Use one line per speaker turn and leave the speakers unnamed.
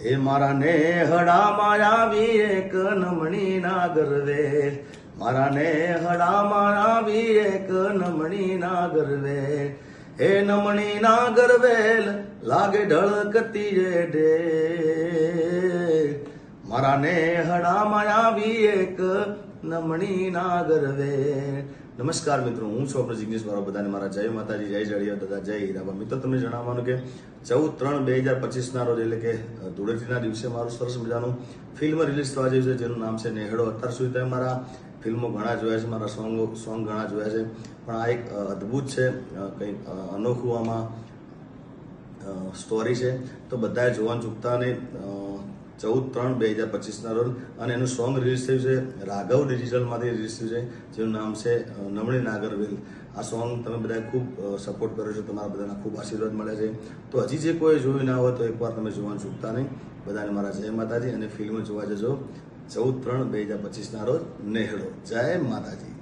એ મારા નેહડામાં આવી એક નમણી ના ગરવે મારા નેહડામાં આવી એક નમણી ના ગરવે એ નમણી ના ગરવેલ લાગે ઢળકતી રે મારા નેહડામાં આવી એક નમણી ના નમસ્કાર મિત્રો, હું છું આપણે જિગ્નેશ મારો બધાને મારા જય માતાજી, જય જડિયા તથા જય હીરાબા મિત્રો, તમને જણાવવાનું કે ચૌદ ત્રણ બે હજાર પચીસના રોજ, એટલે કે ધૂળેટીના દિવસે મારું સરસ મજાનું ફિલ્મ રિલીઝ થવા જેવું છે, જેનું નામ છે નેહડો. અત્યાર સુધી તમે મારા ફિલ્મો ઘણા જોયા છે, મારા સોંગો, સોંગ ઘણા જોયા છે. પણ આ એક અદ્ભુત છે કંઈક અનોખું આમાં સ્ટોરી છે. તો બધાએ જોવાનું ચૂકતા નહીં ચૌદ ત્રણ બે હજાર પચીસના રોજ અને એનું સોંગ રિલીઝ થયું છે, રાઘવ ડિજિટલમાંથી રિલીઝ થયું છે, જેનું નામ છે નમણી નાગરવેલ. આ સોંગ તમે બધાએ ખૂબ સપોર્ટ કર્યો છે, તમારા બધાના ખૂબ આશીર્વાદ મળ્યા છે. તો હજી જે કોઈ જોયું ના હોય તો એકવાર તમે જોવાનું ચૂકતા નહીં. બધાને મારા જય માતાજી અને ફિલ્મ જોવા જજો. ચૌદ ત્રણ બે હજાર પચીસના રોજ નેહડો. જય માતાજી.